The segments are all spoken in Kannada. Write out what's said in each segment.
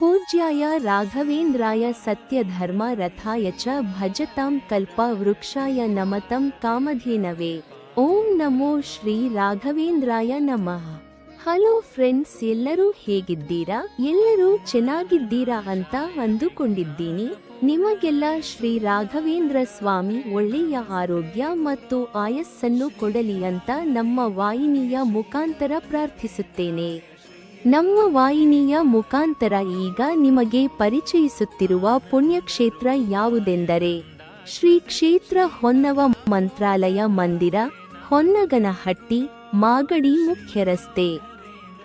ಪೂಜ್ಯಾಯ ರಾಘವೇಂದ್ರಾಯ ಸತ್ಯಧರ್ಮ ರಥಾಯ ಚ ಭಜತಾಂ ಕಲ್ಪ ವೃಕ್ಷಾಯ ನಮತಂ ಕಾಮಧೇನವೇ. ಓಂ ನಮೋ ಶ್ರೀ ರಾಘವೇಂದ್ರಾಯ ನಮಃ. ಹಲೋ ಫ್ರೆಂಡ್ಸ್, ಎಲ್ಲರೂ ಹೇಗಿದ್ದೀರಾ? ಎಲ್ಲರೂ ಚೆನ್ನಾಗಿದ್ದೀರಾ ಅಂತ ಅಂದುಕೊಂಡಿದ್ದೀನಿ. ನಿಮಗೆಲ್ಲ ಶ್ರೀ ರಾಘವೇಂದ್ರ ಸ್ವಾಮಿ ಒಳ್ಳೆಯ ಆರೋಗ್ಯ ಮತ್ತು ಆಯಸ್ಸನ್ನು ಕೊಡಲಿ ಅಂತ ನಮ್ಮ ವಾಹಿನಿಯ ಮುಖಾಂತರ ಪ್ರಾರ್ಥಿಸುತ್ತೇನೆ. ನಮ್ಮ ವಾಹಿನಿಯ ಮುಖಾಂತರ ಈಗ ನಿಮಗೆ ಪರಿಚಯಿಸುತ್ತಿರುವ ಪುಣ್ಯಕ್ಷೇತ್ರ ಯಾವುದೆಂದರೆ ಶ್ರೀ ಕ್ಷೇತ್ರ ಹೊನ್ನವ ಮಂತ್ರಾಲಯ ಮಂದಿರ, ಹೊನ್ನಗನಹಟ್ಟಿ, ಮಾಗಡಿ ಮುಖ್ಯ ರಸ್ತೆ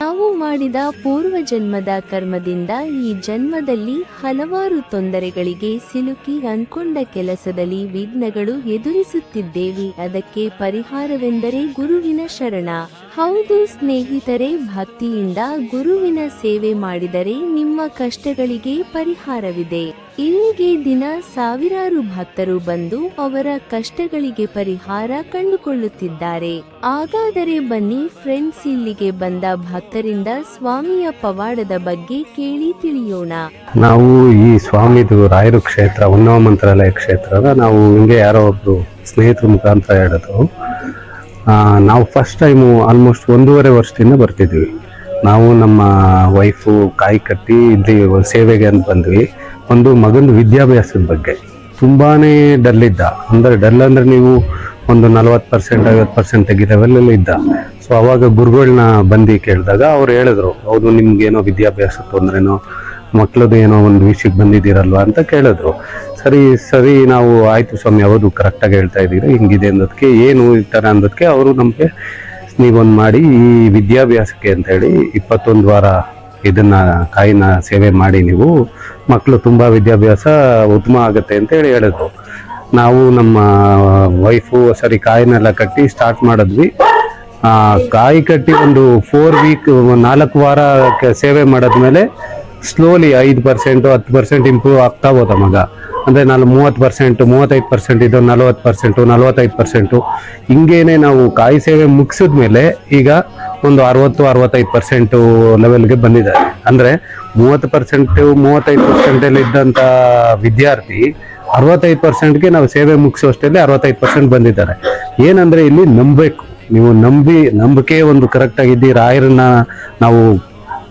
ನಾವು ಮಾಡಿದ ಪೂರ್ವ ಜನ್ಮದ ಕರ್ಮದಿಂದ ಈ ಜನ್ಮದಲ್ಲಿ ಹಲವಾರು ತೊಂದರೆಗಳಿಗೆ ಸಿಲುಕಿ ಅನ್ಕೊಂಡ ಕೆಲಸದಲ್ಲಿ ವಿಘ್ನಗಳು ಎದುರಿಸುತ್ತಿದ್ದೇವೆ. ಅದಕ್ಕೆ ಪರಿಹಾರವೆಂದರೆ ಗುರುವಿನ ಶರಣ. ಹೌದು ಸ್ನೇಹಿತರೆ ಭಕ್ತಿಯಿಂದ ಗುರುವಿನ ಸೇವೆ ಮಾಡಿದರೆ ನಿಮ್ಮ ಕಷ್ಟಗಳಿಗೆ ಪರಿಹಾರವಿದೆ. ಇಲ್ಲಿಗೆ ದಿನ ಸಾವಿರಾರು ಭಕ್ತರು ಬಂದು ಅವರ ಕಷ್ಟಗಳಿಗೆ ಪರಿಹಾರ ಕಂಡುಕೊಳ್ಳುತ್ತಿದ್ದಾರೆ. ಹಾಗಾದರೆ ಬನ್ನಿ ಫ್ರೆಂಡ್ಸ್ ಇಲ್ಲಿಗೆ ಬಂದ ಭಕ್ತರಿಂದ ಸ್ವಾಮಿಯ ಪವಾಡದ ಬಗ್ಗೆ ಕೇಳಿ ತಿಳಿಯೋಣ. ನಾವು ಈ ಸ್ವಾಮಿದು ರಾಯರು ಕ್ಷೇತ್ರ ಉನ್ನವ ಮಂತ್ರಾಲಯ ಕ್ಷೇತ್ರದ ನಾವು ಹಿಂಗೆ ಯಾರೋ ಒಬ್ರು ಸ್ನೇಹಿತರ ಮುಖಾಂತರ ಹೇಳೋದು ಆ, ನಾವು ಫಸ್ಟ್ ಟೈಮು ಆಲ್ಮೋಸ್ಟ್ ಒಂದೂವರೆ ವರ್ಷದಿಂದ ಬರ್ತಿದ್ವಿ ನಾವು ನಮ್ಮ ವೈಫು ಕಾಯಿ ಕಟ್ಟಿ ಇಲ್ಲಿ ಸೇವೆಗೆ ಅಂತ ಬಂದ್ವಿ. ಒಂದು ಮಗನ ವಿದ್ಯಾಭ್ಯಾಸದ ಬಗ್ಗೆ. ತುಂಬಾ ಡಲ್ಲಿದ್ದ ಅಂದರೆ ಡಲ್ ಅಂದರೆ ನೀವು ಒಂದು ನಲವತ್ತು ಪರ್ಸೆಂಟ್ ಐವತ್ತು ಪರ್ಸೆಂಟ್ ತೆಗಿದವೆಲ್ಲ ಇದ್ದ. ಸೊ ಅವಾಗ ಗುರುಗಳನ್ನ ಬಂದು ಕೇಳಿದಾಗ ಅವ್ರು ಹೇಳಿದ್ರು, ಹೌದು, ನಿಮ್ಗೇನೋ ವಿದ್ಯಾಭ್ಯಾಸ ತೊಂದ್ರೆನೋ ಮಕ್ಕಳದು ಏನೋ ಒಂದು ವಿಷಯಕ್ಕೆ ಬಂದಿದ್ದೀರಲ್ವ? ಅಂತ ಕೇಳಿದ್ರು. ಸರಿ ಸರಿ, ನಾವು ಆಯ್ತು ಸ್ವಾಮಿ, ಹೌದು ಕರೆಕ್ಟಾಗಿ ಹೇಳ್ತಾ ಇದ್ದೀರಿ, ಹಿಂಗಿದೆ ಅನ್ನೋದಕ್ಕೆ ಏನು ಇರ್ತಾರೆ ಅನ್ನೋದಕ್ಕೆ ಅವರು ನಮಗೆ ನೀವೊಂದು ಮಾಡಿ, ಈ ವಿದ್ಯಾಭ್ಯಾಸಕ್ಕೆ ಅಂತ ಹೇಳಿ ಇಪ್ಪತ್ತೊಂದು ವಾರ ಇದನ್ನ ಕಾಯಿನ ಸೇವೆ ಮಾಡಿ ನೀವು ಮಕ್ಕಳು ತುಂಬಾ ವಿದ್ಯಾಭ್ಯಾಸ ಉತ್ತಮ ಆಗುತ್ತೆ ಅಂತ ಹೇಳಿ ಹೇಳಿದ್ರು. ನಾವು ನಮ್ಮ ವೈಫು ಸರಿ ಕಾಯಿನೆಲ್ಲ ಕಟ್ಟಿ ಸ್ಟಾರ್ಟ್ ಮಾಡಿದ್ವಿ. ಕಾಯಿ ಕಟ್ಟಿ ಒಂದು ಫೋರ್ ವೀಕ್ ನಾಲ್ಕು ವಾರ ಸೇವೆ ಮಾಡಿದ್ಮೇಲೆ ಸ್ಲೋಲಿ ಐದು ಪರ್ಸೆಂಟು ಹತ್ತು ಪರ್ಸೆಂಟ್ ಇಂಪ್ರೂವ್ ಆಗ್ತಾ ಹೋದ ಮಗ. ಅಂದರೆ ನಾಲ್ಕು ಮೂವತ್ತು ಪರ್ಸೆಂಟು ಮೂವತ್ತೈದು ಪರ್ಸೆಂಟ್ ಇದು ನಲವತ್ತು ಪರ್ಸೆಂಟು ನಲವತ್ತೈದು ಪರ್ಸೆಂಟು ಹಿಂಗೇನೆ ನಾವು ಕಾಯಿ ಸೇವೆ ಮುಗಿಸಿದ ಮೇಲೆ ಈಗ ಒಂದು ಅರವತ್ತು, ಅರವತ್ತೈದು ಪರ್ಸೆಂಟು ಲೆವೆಲ್ಗೆ ಬಂದಿದ್ದಾರೆ. ಅಂದರೆ ಮೂವತ್ತು ಪರ್ಸೆಂಟು ಮೂವತ್ತೈದು ಪರ್ಸೆಂಟಲ್ಲಿ ಇದ್ದಂಥ ವಿದ್ಯಾರ್ಥಿ ಅರವತ್ತೈದು ಪರ್ಸೆಂಟ್ಗೆ ನಾವು ಸೇವೆ ಮುಗಿಸೋಷ್ಟಲ್ಲಿ ಅರವತ್ತೈದು ಪರ್ಸೆಂಟ್ ಬಂದಿದ್ದಾರೆ. ಏನಂದರೆ ಇಲ್ಲಿ ನಂಬಬೇಕು. ನೀವು ನಂಬಿ, ನಂಬಿಕೆ ಒಂದು ಕರೆಕ್ಟಾಗಿ ಇದ್ದೀ ರಾಯರನ್ನ ನಾವು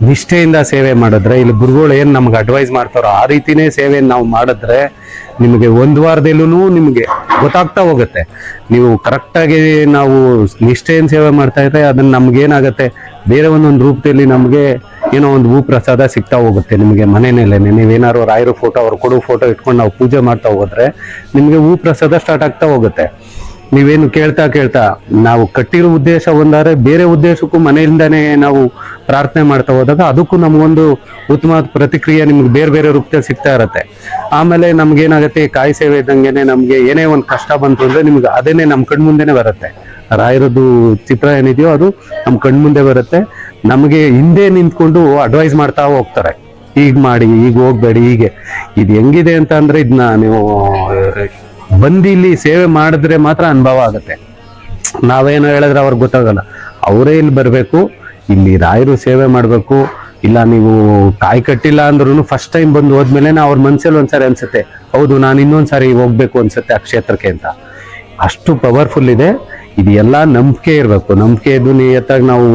ನಿಷ್ಠೆಯಿಂದ ಸೇವೆ ಮಾಡಿದ್ರೆ, ಇಲ್ಲಿ ಗುರುಗಳು ಏನು ನಮ್ಗೆ ಅಡ್ವೈಸ್ ಮಾಡ್ತಾರೋ ಆ ರೀತಿನೇ ಸೇವೆಯನ್ನು ನಾವು ಮಾಡಿದ್ರೆ ನಿಮಗೆ ಒಂದು ವಾರದಲ್ಲೂ ನಿಮಗೆ ಗೊತ್ತಾಗ್ತಾ ಹೋಗುತ್ತೆ. ನೀವು ಕರೆಕ್ಟಾಗಿ ನಾವು ನಿಷ್ಠೆಯಿಂದ ಸೇವೆ ಮಾಡ್ತಾ ಇದ್ರೆ ಅದನ್ನು ನಮಗೇನಾಗುತ್ತೆ? ಬೇರೆ ಒಂದೊಂದು ರೂಪದಲ್ಲಿ ನಮಗೆ ಏನೋ ಒಂದು ಭೂ ಪ್ರಸಾದ ಸಿಗ್ತಾ ಹೋಗುತ್ತೆ ನಿಮಗೆ ಮನೆಯಲ್ಲೇ ನೀವೇನಾದ್ರು ರಾಯರು ಫೋಟೋ ಅವ್ರು ಕೊಡೋ ಫೋಟೋ ಇಟ್ಕೊಂಡು ನಾವು ಪೂಜೆ ಮಾಡ್ತಾ ಹೋದ್ರೆ ನಿಮಗೆ ಹೂ ಪ್ರಸಾದ ಸ್ಟಾರ್ಟ್ ಆಗ್ತಾ ಹೋಗುತ್ತೆ. ನೀವೇನು ಕೇಳ್ತಾ ಕೇಳ್ತಾ ನಾವು ಕಟ್ಟಿರೋ ಉದ್ದೇಶ ಒಂದಾದ್ರೆ ಬೇರೆ ಉದ್ದೇಶಕ್ಕೂ ಮನೆಯಿಂದಾನೇ ನಾವು ಪ್ರಾರ್ಥನೆ ಮಾಡ್ತಾ ಹೋದಾಗ ಅದಕ್ಕೂ ನಮಗೊಂದು ಉತ್ತಮ ಪ್ರತಿಕ್ರಿಯೆ ನಿಮ್ಗೆ ಬೇರೆ ಬೇರೆ ರೂಪದಲ್ಲಿ ಸಿಗ್ತಾ ಇರತ್ತೆ. ಆಮೇಲೆ ನಮ್ಗೇನಾಗತ್ತೆ, ಕಾಯಿ ಸೇವೆ ಇದ್ದಂಗೆ ನಮ್ಗೆ ಏನೇ ಒಂದು ಕಷ್ಟ ಬಂತು ಅಂದ್ರೆ ನಿಮ್ಗೆ ಅದೇನೆ ನಮ್ಮ ಕಣ್ಮುಂದೆನೆ ಬರುತ್ತೆ. ರಾಯರದ್ದು ಚಿತ್ರ ಏನಿದೆಯೋ ಅದು ನಮ್ಮ ಕಣ್ಮುಂದೆ ಬರುತ್ತೆ. ನಮಗೆ ಹಿಂದೆ ನಿಂತ್ಕೊಂಡು ಅಡ್ವೈಸ್ ಮಾಡ್ತಾ ಹೋಗ್ತಾರೆ. ಈಗ ಮಾಡಿ ಈಗ ಹೋಗ್ಬೇಡಿ, ಹೀಗೆ. ಇದು ಹೆಂಗಿದೆ ಅಂತ ಅಂದ್ರೆ ಇದನ್ನ ನೀವು ಬಂದು ಇಲ್ಲಿ ಸೇವೆ ಮಾಡಿದ್ರೆ ಮಾತ್ರ ಅನುಭವ ಆಗುತ್ತೆ. ನಾವೇನು ಹೇಳಿದ್ರೆ ಅವ್ರಿಗೆ ಗೊತ್ತಾಗಲ್ಲ. ಅವರೇ ಇಲ್ಲಿ ಬರಬೇಕು. ಇಲ್ಲಿ ರಾಯರು ಸೇವೆ ಮಾಡಬೇಕು. ಇಲ್ಲ ನೀವು ಕಾಯಿ ಕಟ್ಟಿಲ್ಲ ಅಂದ್ರೂ ಫಸ್ಟ್ ಟೈಮ್ ಬಂದು ಹೋದ್ಮೇಲೆ ಅವ್ರ ಮನ್ಸಲ್ಲಿ ಒಂದ್ಸರಿ ಅನ್ಸುತ್ತೆ, ಹೌದು ನಾನು ಇನ್ನೊಂದ್ಸರಿ ಹೋಗ್ಬೇಕು ಅನ್ಸುತ್ತೆ ಆ ಕ್ಷೇತ್ರಕ್ಕೆ ಅಂತ. ಅಷ್ಟು ಪವರ್ಫುಲ್ ಇದೆ. ಇದು ಎಲ್ಲ ನಂಬಿಕೆ ಇರಬೇಕು. ನಂಬಿಕೆ ಇದ್ದು ನಿಯತ್ತಾಗಿ ನಾವು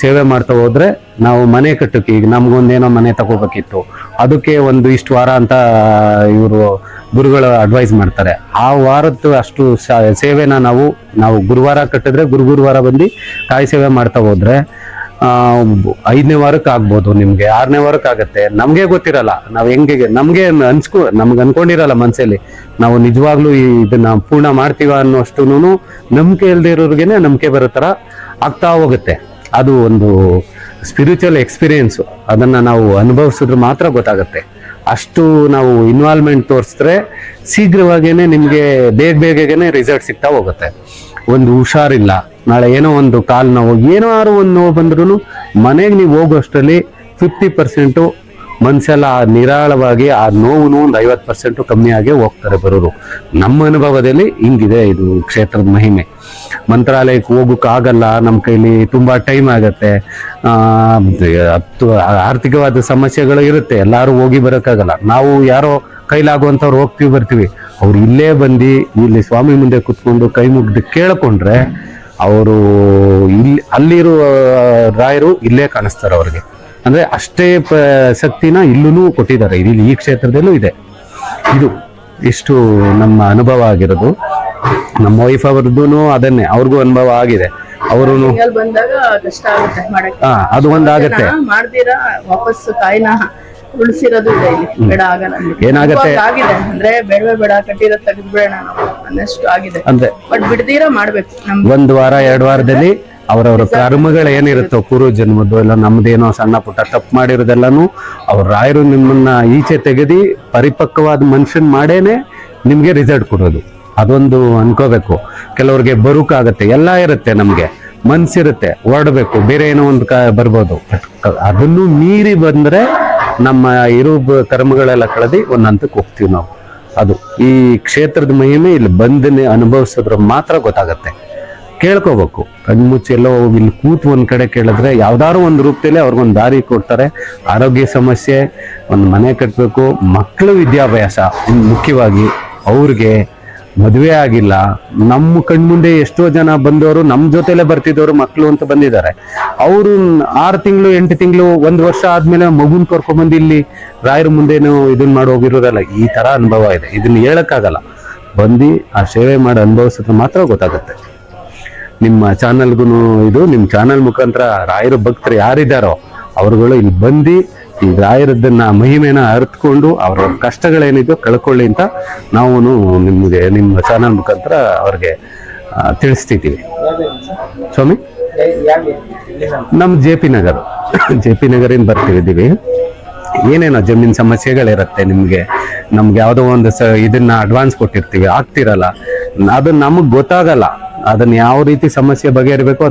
ಸೇವೆ ಮಾಡ್ತಾ ಹೋದ್ರೆ ನಾವು ಮನೆ ಕಟ್ಟಕ್ಕೆ ಈಗ ನಮ್ಗೊಂದೇನೋ ಮನೆ ತಗೋಬೇಕಿತ್ತು. ಅದಕ್ಕೆ ಒಂದು ಇಷ್ಟು ವಾರ ಅಂತ ಇವರು ಗುರುಗಳು ಅಡ್ವೈಸ್ ಮಾಡ್ತಾರೆ. ಆ ವಾರದ್ದು ಅಷ್ಟು ಸೇವೆನ ನಾವು ನಾವು ಗುರುವಾರ ಕಟ್ಟಿದ್ರೆ ಗುರು ಗುರುವಾರ ಬಂದು ಕಾಯಿ ಸೇವೆ ಮಾಡ್ತಾ ಹೋದ್ರೆ ಐದನೇ ವಾರಕ್ಕೆ ಆಗ್ಬೋದು ನಿಮಗೆ, ಆರನೇ ವಾರಕ್ಕೆ ಆಗುತ್ತೆ. ನಮಗೆ ಗೊತ್ತಿರಲ್ಲ, ನಾವು ಹೆಂಗೆ, ನಮಗೆ ಅನ್ಸ್ಕೊ, ನಮ್ಗೆ ಅನ್ಕೊಂಡಿರಲ್ಲ ಮನ್ಸಲ್ಲಿ, ನಾವು ನಿಜವಾಗ್ಲೂ ಇದನ್ನ ಪೂರ್ಣ ಮಾಡ್ತೀವ ಅನ್ನೋಷ್ಟುನು ನಂಬಿಕೆ ಇಲ್ದೇ ಇರೋರ್ಗೆನೆ ನಂಬಿಕೆ ಬರೋ ಥರ ಆಗ್ತಾ ಹೋಗುತ್ತೆ. ಅದು ಒಂದು ಸ್ಪಿರಿಚುವಲ್ ಎಕ್ಸ್ಪೀರಿಯನ್ಸ್ ಅದನ್ನ ನಾವು ಅನುಭವಿಸಿದ್ರೆ ಮಾತ್ರ ಗೊತ್ತಾಗುತ್ತೆ. ಅಷ್ಟು ನಾವು ಇನ್ವಾಲ್ವ್ಮೆಂಟ್ ತೋರಿಸಿದ್ರೆ ಶೀಘ್ರವಾಗೇನೆ ನಿಮಗೆ ಬೇಗ ಬೇಗನೆ ರಿಸಲ್ಟ್ ಸಿಗ್ತಾ ಹೋಗುತ್ತೆ. ಒಂದು ಹುಷಾರಿಲ್ಲ. ನಾಳೆ ಏನೋ ಒಂದು ಕಾಲು ನೋವು ಏನಾದ್ರು ಒಂದು ನೋವು ಬಂದ್ರೂ ಮನೆಗೆ ನೀವು ಹೋಗೋಷ್ಟರಲ್ಲಿ ಫಿಫ್ಟಿ ಪರ್ಸೆಂಟು ಮನ್ಸೆಲ್ಲ ನಿರಾಳವಾಗಿ ಆ ನೋವು ಒಂದು ಐವತ್ತು ಪರ್ಸೆಂಟು ಕಮ್ಮಿ ಆಗಿ ಹೋಗ್ತಾರೆ ಬರೋರು. ನಮ್ಮ ಅನುಭವದಲ್ಲಿ ಹಿಂಗಿದೆ ಇದು ಕ್ಷೇತ್ರದ ಮಹಿಮೆ. ಮಂತ್ರಾಲಯಕ್ಕೆ ಹೋಗೋಕ್ಕಾಗಲ್ಲ ನಮ್ಮ ಕೈಲಿ ತುಂಬ ಟೈಮ್ ಆಗುತ್ತೆ. ಹತ್ತು, ಆರ್ಥಿಕವಾದ ಸಮಸ್ಯೆಗಳು ಇರುತ್ತೆ, ಎಲ್ಲರೂ ಹೋಗಿ ಬರೋಕ್ಕಾಗಲ್ಲ. ನಾವು ಯಾರೋ ಕೈಲಾಗುವಂಥವ್ರು ಹೋಗ್ತೀವಿ, ಬರ್ತೀವಿ. ಅವ್ರು ಇಲ್ಲೇ ಬಂದು ಇಲ್ಲಿ ಸ್ವಾಮಿ ಮುಂದೆ ಕುತ್ಕೊಂಡು ಕೈ ಮುಗ್ದು ಕೇಳ್ಕೊಂಡ್ರೆ ಅವರು ಇಲ್ಲಿ ಅಲ್ಲಿರುವ ರಾಯರು ಇಲ್ಲೇ ಕಾಣಿಸ್ತಾರೆ ಅವ್ರಿಗೆ. ಅಂದ್ರೆ ಅಷ್ಟೇ ಪ ಶಕ್ತಿನ ಇಲ್ಲೂ ಕೊಟ್ಟಿದ್ದಾರೆ. ಇಲ್ಲಿ ಈ ಕ್ಷೇತ್ರದಲ್ಲೂ ಇದೆ. ಇದು ಇಷ್ಟು ನಮ್ಮ ಅನುಭವ ಆಗಿರೋದು. ನಮ್ಮ ವೈಫ್ ಅವ್ರದ್ದು ಅದನ್ನೇ. ಅವ್ರಿಗೂ ಅನುಭವ ಆಗಿದೆ. ಅವರು ಬಂದಾಗ ಕಷ್ಟ ಆಗುತ್ತೆ ಮಾಡಕ್ಕೆ ಹಾ ಅದು ಒಂದಾಗತ್ತೆ. ಉಳಿಸಿರೋದು ಇದೆ ಇಲ್ಲಿ. ಬೇಡ ಆಗಲ್ಲ ಏನಾಗುತ್ತೆ? ಆಗಿದೆ. ಅಂದ್ರೆ ಬೇಡವೇ ಬೇಡ ಕಟ್ಟಿರೋ ತೆಗೆದ್ಬೇಡ ಅನ್ನಷ್ಟು ಆಗಿದೆ. ಅಂದ್ರೆ ಬಟ್ ಬಿಡದಿರ ಮಾಡ್ಬೇಕು. ನಮ್ ಒಂದು ವಾರ ಎರಡು ವಾರದಲ್ಲಿ ಅವರವರ ಕರ್ಮಗಳು ಏನಿರುತ್ತೋ ಕುರು ಜನ್ಮದ್ದು ಇಲ್ಲ ನಮ್ದೇನೋ ಸಣ್ಣ ಪುಟ್ಟ ತಪ್ಪು ಮಾಡಿರೋದೆಲ್ಲನೂ ಅವ್ರ ರಾಯರು ನಿಮ್ಮನ್ನ ಈಚೆ ತೆಗೆದಿ ಪರಿಪಕ್ವವಾದ ಮನುಷ್ಯನ್ ಮಾಡೇನೆ ನಿಮ್ಗೆ ರಿಸಲ್ಟ್ ಕೊಡೋದು. ಅದೊಂದು ಅನ್ಕೋಬೇಕು. ಕೆಲವ್ರಿಗೆ ಬರುಕಾಗತ್ತೆ. ಎಲ್ಲ ಇರುತ್ತೆ ನಮ್ಗೆ. ಮನ್ಸಿರುತ್ತೆ. ಹೊರಡ್ಬೇಕು. ಬೇರೆ ಏನೋ ಒಂದು ಕ ಬರ್ಬೋದು. ಅದನ್ನು ಮೀರಿ ಬಂದ್ರೆ ನಮ್ಮ ಇರೋ ಕರ್ಮಗಳೆಲ್ಲ ಕಳೆದಿ ಒಂದು ಹಂತಕ್ಕೆ ಹೋಗ್ತೀವಿ ನಾವು. ಅದು ಈ ಕ್ಷೇತ್ರದ ಮಹಿಮೆ ಇಲ್ಲಿ ಬಂದನೆ ಅನುಭವಿಸಿದ್ರೆ ಮಾತ್ರ ಗೊತ್ತಾಗತ್ತೆ. ಕೇಳ್ಕೋಬೇಕು. ಕಣ್ಮುಚ್ಚಿ ಎಲ್ಲೋ ಇಲ್ಲಿ ಕೂತು ಒಂದು ಕಡೆ ಕೇಳಿದ್ರೆ ಯಾವ್ದಾದ್ರು ಒಂದು ರೂಪದಲ್ಲಿ ಅವ್ರಿಗೊಂದು ದಾರಿ ಕೊಡ್ತಾರೆ. ಆರೋಗ್ಯ ಸಮಸ್ಯೆ, ಒಂದು ಮನೆ ಕಟ್ಟಬೇಕು ಮಕ್ಕಳ ವಿದ್ಯಾಭ್ಯಾಸ, ಮುಖ್ಯವಾಗಿ ಅವ್ರಿಗೆ ಮದುವೆ ಆಗಿಲ್ಲ ನಮ್ಮ ಕಣ್ಮುಂದೆ ಎಷ್ಟೋ ಜನ ಬಂದವರು ನಮ್ಮ ಜೊತೆಲೆ ಬರ್ತಿದ್ದವರು ಮಕ್ಕಳು ಅಂತ ಬಂದಿದ್ದಾರೆ. ಅವರು ಆರು ತಿಂಗಳು, ಎಂಟು ತಿಂಗಳು, ಒಂದು ವರ್ಷ ಆದ್ಮೇಲೆ ಮಗುನ್ ಕರ್ಕೊಂಡ್ಬಂದು ಇಲ್ಲಿ ರಾಯರ ಮುಂದೇನು ಇದನ್ನ ಮಾಡಿ ಹೋಗಿರೋದಲ್ಲ, ಈ ತರ ಅನುಭವ ಇದೆ. ಇದನ್ನ ಹೇಳಕ್ಕಾಗಲ್ಲ. ಬಂದು, ಆ ಸೇವೆ ಮಾಡಿ ಅನುಭವಿಸಿದ್ರೆ ಮಾತ್ರ ಗೊತ್ತಾಗುತ್ತೆ. ನಿಮ್ಮ ಚಾನಲ್ಗೂ ಇದು, ನಿಮ್ಮ ಚಾನಲ್ ಮುಖಾಂತರ ರಾಯರ ಭಕ್ತರು ಯಾರಿದ್ದಾರೋ, ಅವರುಗಳು ಇಲ್ಲಿ ಬಂದು ಈ ರಾಯರದ್ದನ್ನ ಮಹಿಮೆನ ಅರ್ಥಕೊಂಡು ಅವರ ಕಷ್ಟಗಳೇನಿದೆಯೋ ಕಳ್ಕೊಳ್ಳಿ ಅಂತ ನಾವು ನಿಮಗೆ, ನಿಮ್ಮ ಚಾನಲ್ ಮುಖಾಂತರ ಅವ್ರಿಗೆ ತಿಳಿಸ್ತಿದ್ದೀವಿ. ಸ್ವಾಮಿ? ನಮ್ಮ J P Nagar. J P ನಗರಿಂದ ಬರ್ತಿದ್ದೀವಿ ಏನೇನೋ ಜಮೀನ್ ಸಮಸ್ಯೆಗಳಿರುತ್ತೆ ನಿಮ್ಗೆ? ನಮ್ಗೆ ಯಾವುದೋ ಒಂದು ಸ, ಇದನ್ನ ಅಡ್ವಾನ್ಸ್ ಕೊಟ್ಟಿರ್ತೀವಿ. ಆಗ್ತಿರಲ್ಲ. ಅದು ನಮಗ್ ಗೊತ್ತಾಗಲ್ಲ. ಅದನ್ನ ಯಾವ ರೀತಿ ಸಮಸ್ಯೆ ಬಗೆಹರಿಬೇಕು